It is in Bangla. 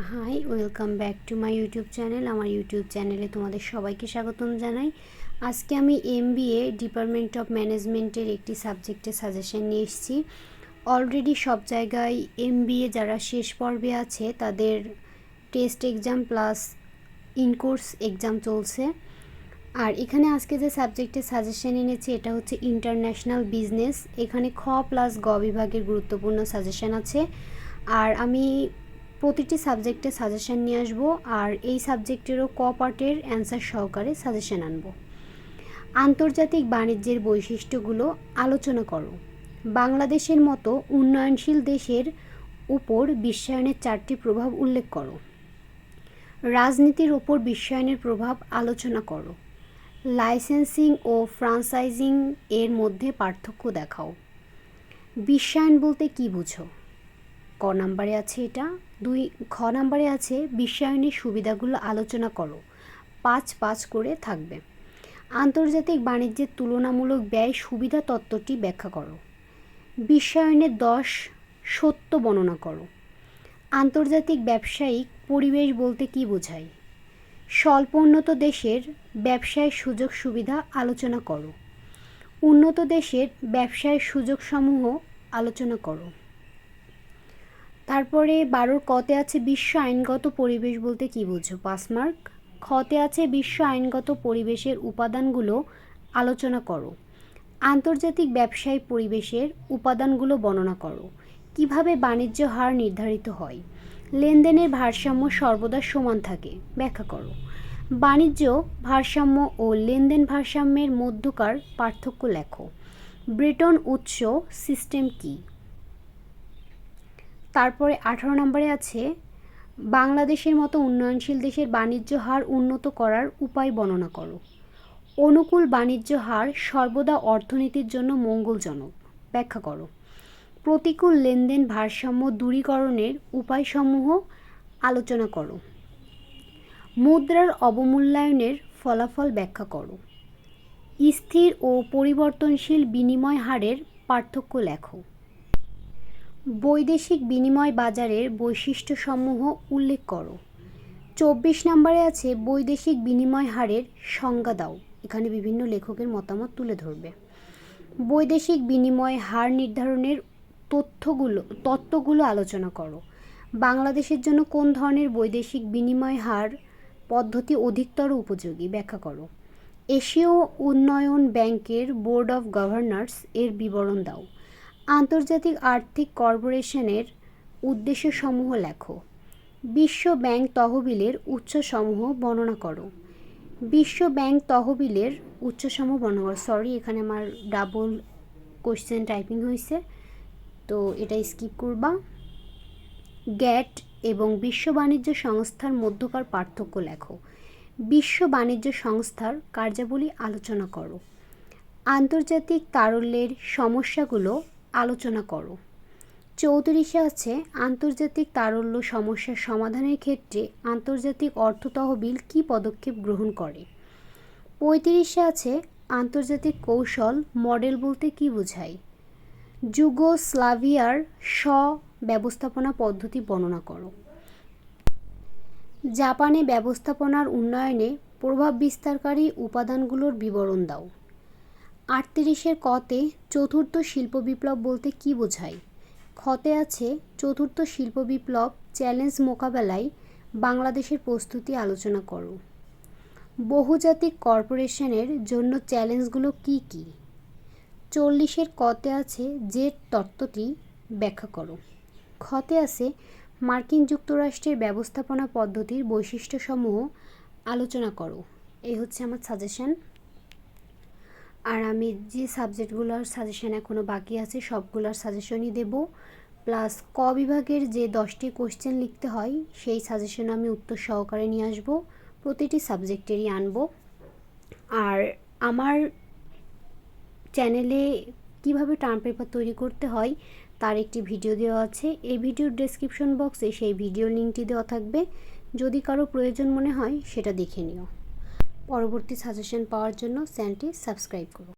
Hi welcome back to my YouTube channel আমার ইউটিউব চ্যানেলে তোমাদের সবাইকে স্বাগতম জানাই। আজকে আমি এমবিএ ডিপার্টমেন্ট অফ ম্যানেজমেন্টের একটি সাবজেক্টের সাজেশন নিয়ে এসেছি। অলরেডি সব জায়গায় এমবিএ যারা শেষ পর্বে আছে, তাদের test exam plus incourse exam চলছে। আর এখানে আজকে যে সাবজেক্টের সাজেশন এনেছি, এটা হচ্ছে ইন্টারন্যাশনাল বিজনেস এখানে খ প্লাস গ বিভাগের গুরুত্বপূর্ণ সাজেশন আছে। আর আমি প্রতিটি সাবজেক্টে সাজেশান নিয়ে আসব আর এই সাবজেক্টেরও ক পার্টের অ্যান্সার সহকারে সাজেশান আনব। আন্তর্জাতিক বাণিজ্যের বৈশিষ্ট্যগুলো আলোচনা করো। বাংলাদেশের মতো উন্নয়নশীল দেশের উপর বিশ্বায়নের চারটি প্রভাব উল্লেখ করো। রাজনীতির ওপর বিশ্বায়নের প্রভাব আলোচনা করো। লাইসেন্সিং ও ফ্রাঞ্চাইজিং এর মধ্যে পার্থক্য দেখাও। বিশ্বায়ন বলতে কি বুঝো? ক নাম্বারে আছে এটা। দুই খ নাম্বারে আছে, বিশ্বায়নের সুবিধাগুলো আলোচনা করো। পাঁচ পাঁচ করে থাকবে। আন্তর্জাতিক বাণিজ্যের তুলনামূলক ব্যয় সুবিধা তত্ত্বটি ব্যাখ্যা করো। বিশ্বায়নের দশ সত্য বর্ণনা করো। আন্তর্জাতিক ব্যবসায়িক পরিবেশ বলতে কি বোঝায়? স্বল্প উন্নত দেশের ব্যবসায়ের সুযোগ সুবিধা আলোচনা করো। উন্নত দেশের ব্যবসায়ের সুযোগসমূহ আলোচনা করো। তারপরে বারোর কতে আছে বিশ্ব আইনগত পরিবেশ বলতে কি বুঝো পাস মার্ক? খতে আছে বিশ্ব আইনগত পরিবেশের উপাদানগুলো আলোচনা করো। আন্তর্জাতিক ব্যবসায়ী পরিবেশের উপাদানগুলো বর্ণনা করো। কীভাবে বাণিজ্য হার নির্ধারিত হয়? লেনদেনের ভারসাম্য সর্বদা সমান থাকে, ব্যাখ্যা করো। বাণিজ্য ভারসাম্য ও লেনদেন ভারসাম্যের মধ্যকার পার্থক্য লেখো। ব্রিটন উৎস সিস্টেম কী? তারপরে আঠারো নম্বরে আছে, বাংলাদেশের মতো উন্নয়নশীল দেশের বাণিজ্য হার উন্নত করার উপায় বর্ণনা করো। অনুকূল বাণিজ্য হার সর্বদা অর্থনীতির জন্য মঙ্গলজনক, ব্যাখ্যা করো। প্রতিকূল লেনদেন ভারসাম্য দূরীকরণের উপায়সমূহ আলোচনা করো। মুদ্রার অবমূল্যায়নের ফলাফল ব্যাখ্যা করো। স্থির ও পরিবর্তনশীল বিনিময় হারের পার্থক্য লেখো। বৈদেশিক বিনিময় বাজারের বৈশিষ্ট্যসমূহ উল্লেখ করো। চব্বিশ নম্বরে আছে বৈদেশিক বিনিময় হারের সংজ্ঞা দাও। এখানে বিভিন্ন লেখকের মতামত তুলে ধরবে। বৈদেশিক বিনিময় হার নির্ধারণের তথ্যগুলো, তত্ত্বগুলো আলোচনা করো। বাংলাদেশের জন্য কোন ধরনের বৈদেশিক বিনিময় হার পদ্ধতি অধিকতর উপযোগী? ব্যাখ্যা করো। এশীয় উন্নয়ন ব্যাংকের বোর্ড অফ গভর্নর্স এর বিবরণ দাও। আন্তর্জাতিক আর্থিক কর্পোরেশনের উদ্দেশ্যসমূহ লেখো। বিশ্ব ব্যাংক তহবিলের উৎসসমূহ বর্ণনা করো। বিশ্ব ব্যাংক তহবিলের উৎসসমূহ বর্ণনা করো। সরি এখানে আমার ডাবল কোশ্চেন টাইপিং হয়েছে তো এটা স্কিপ করবা। গ্যাট এবং বিশ্ব বাণিজ্য সংস্থার মধ্যকার পার্থক্য লেখো। বিশ্ব বাণিজ্য সংস্থার কার্যাবলী আলোচনা করো। আন্তর্জাতিক তারল্যের সমস্যাগুলো আলোচনা করো। চৌত্রিশে আছে, আন্তর্জাতিক তারল্য সমস্যার সমাধানের ক্ষেত্রে আন্তর্জাতিক অর্থ তহবিল কী পদক্ষেপ গ্রহণ করে? পঁয়ত্রিশে আছে, আন্তর্জাতিক কৌশল, মডেল বলতে কি বোঝায়? যুগোস্লাভিয়ার স্ব ব্যবস্থাপনা পদ্ধতি বর্ণনা করো। জাপানে ব্যবস্থাপনার উন্নয়নে প্রভাব বিস্তারকারী উপাদানগুলোর বিবরণ দাও। আটত্রিশের কতে চতুর্থ শিল্প বিপ্লব বলতে কি বোঝায়? খতে আছে চতুর্থ শিল্প বিপ্লব চ্যালেঞ্জ মোকাবেলায় বাংলাদেশের প্রস্তুতি আলোচনা করো। বহুজাতিক কর্পোরেশনের জন্য চ্যালেঞ্জগুলো কি কি? চল্লিশের কতে আছে যে তত্ত্বটি ব্যাখ্যা করো। খতে আছে মার্কিন যুক্তরাষ্ট্রের ব্যবস্থাপনা পদ্ধতির বৈশিষ্ট্যসমূহ আলোচনা করো। এই হচ্ছে আমার সাজেশন আর আমি যে সাবজেক্টগুলোর সাজেশন এখনও বাকি আছে, সবগুলোর সাজেশনই দেব। প্লাস ক বিভাগের যে দশটি কোশ্চেন লিখতে হয়, সেই সাজেশন আমি উত্তর সহকারে নিয়ে আসব। প্রতিটি সাবজেক্টেরই আনব। আর আমার চ্যানেলে কীভাবে টার্ম পেপার তৈরি করতে হয়, তার একটি ভিডিও দেওয়া আছে। এই ভিডিওর ডেসক্রিপশন বক্সে সেই ভিডিও লিঙ্কটি দেওয়া থাকবে। যদি কারও প্রয়োজন মনে হয়, সেটা দেখে নিও। পরবর্তী সাজেশন পাওয়ার জন্য চ্যানেলটি সাবস্ক্রাইব করুন।